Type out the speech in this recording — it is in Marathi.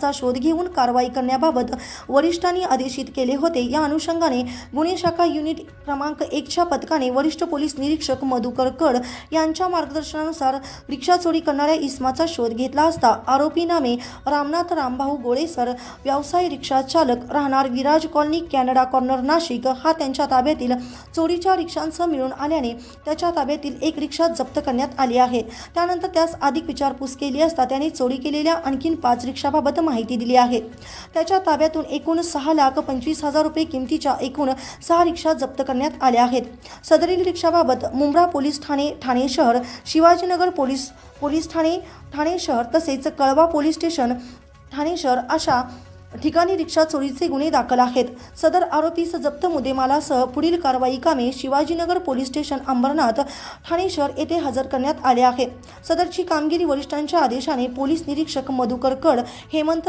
चा शोध घेऊन कारवाई करण्याबाबत वरिष्ठांनी आदेशित केले होते. या अनुषंगाने गुन्हे शाखा युनिट क्रमांक एकच्या पथकाने वरिष्ठ पोलीस निरीक्षक मधुकर कड यांच्या मार्गदर्शनानुसार रिक्षा चोरी करणाऱ्या इस्माचा शोध घेतला असता आरोपी नामे रामनाथ रामभाऊ गोळेसर व्यवसाय रिक्षा चालक राहणार Viraj colony Canada corner Nashik हा त्यांच्या ताब्यातील चोरीच्या रिक्षांसह मिळून आल्याने त्याच्या ताब्यातील एक रिक्षा जप्त करण्यात आली आहे. त्यानंतर त्यास अधिक विचारपूस केली असता त्याने चोरी केलेल्या आणखीन पाच रिक्षाबाबत माहिती दिली आहे. त्याच्या ताब्यातून एकूण सहा लाख पंचवीस हजार रुपये किमतीच्या एकूण सहा रिक्षा जप्त करण्यात आल्या आहेत. सदरील रिक्षाबाबत मुंब्रा पोलीस ठाणे ठाणे शहर शिवाजीनगर पोलीस पोलीस ठाणे ठाणे शहर तसेच कळवा पोलीस स्टेशन ठाणे शहर अशा ठिकाणी रिक्षा चोरीचे गुन्हे दाखल आहेत. सदर आरोपीस जप्त मुद्देमालासह पुढील कारवाई कामे शिवाजीनगर पोलीस स्टेशन अंबरनाथ ठाणे शहर येथे हजर करण्यात आले आहे. सदरची कामगिरी वरिष्ठांच्या आदेशाने पोलीस निरीक्षक मधुकर कड हेमंत